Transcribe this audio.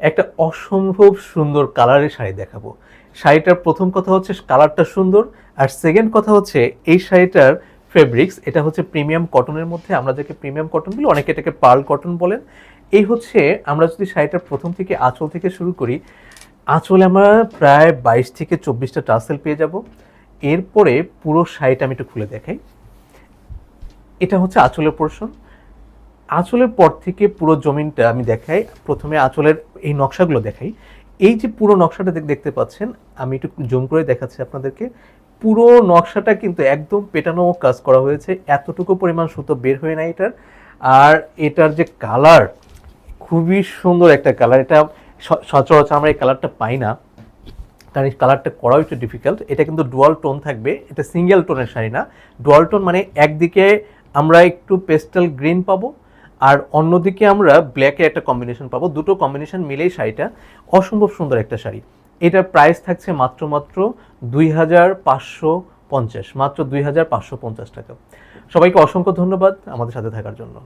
একটা অসম্ভব সুন্দর কালারের শাড়ি দেখাবো। শাড়িটার প্রথম কথা হচ্ছে কালারটা সুন্দর আর সেকেন্ড কথা হচ্ছে এই শাড়িটার ফেব্রিক্স এটা হচ্ছে প্রিমিয়াম কটনের মধ্যে। আমরা যাকে প্রিমিয়াম কটন বলি, অনেকে এটাকে পার্ল কটন বলেন। এই হচ্ছে আমরা যদি শাড়িটার প্রথম থেকে আঁচল থেকে শুরু করি, আঁচলে আমরা প্রায় বাইশ থেকে চব্বিশটা টাসেল পেয়ে যাব। এরপরে পুরো শাড়িটা আমি একটু খুলে দেখাই। এটা হচ্ছে আঁচলের পোর্শন আঁচলের পর থেকে পুরো জমিনটা আমি দেখাই। প্রথমে আঁচলের এই নকশাগুলো দেখাই। এই যে পুরো নকশাটা দেখ- দেখতে পাচ্ছেন, আমি একটু জুম করে দেখাচ্ছি আপনাদেরকে। পুরো নকশাটা কিন্তু একদম পেটানো কাজ করা হয়েছে। এতটুকু পরিমাণ সুতো বের হয়ে নাই এটার। আর এটার যে কালার, খুবই সুন্দর একটা কালার। এটা সচরাচর আমরা এই কালারটা পাই না। কারণ এই কালারটা করাও একটু ডিফিকাল্ট এটা কিন্তু ডুয়াল টোন থাকবে। এটা সিঙ্গেল টোনের শাড়ি না। ডুয়াল টোন মানে একদিকে আমরা একটু পেস্টাল গ্রিন পাবো আর অন্যদিকে আমরা ব্ল্যাকে একটা কম্বিনেশন পাবো। দুটো কম্বিনেশন মিলেই শাড়িটা। অসম্ভব সুন্দর একটা শাড়ি। এটার প্রাইস থাকছে মাত্র মাত্র দুই হাজার পাঁচশো পঞ্চাশ, মাত্র দুই হাজার পাঁচশো পঞ্চাশ টাকা। সবাইকে অসংখ্য ধন্যবাদ আমাদের সাথে থাকার জন্য।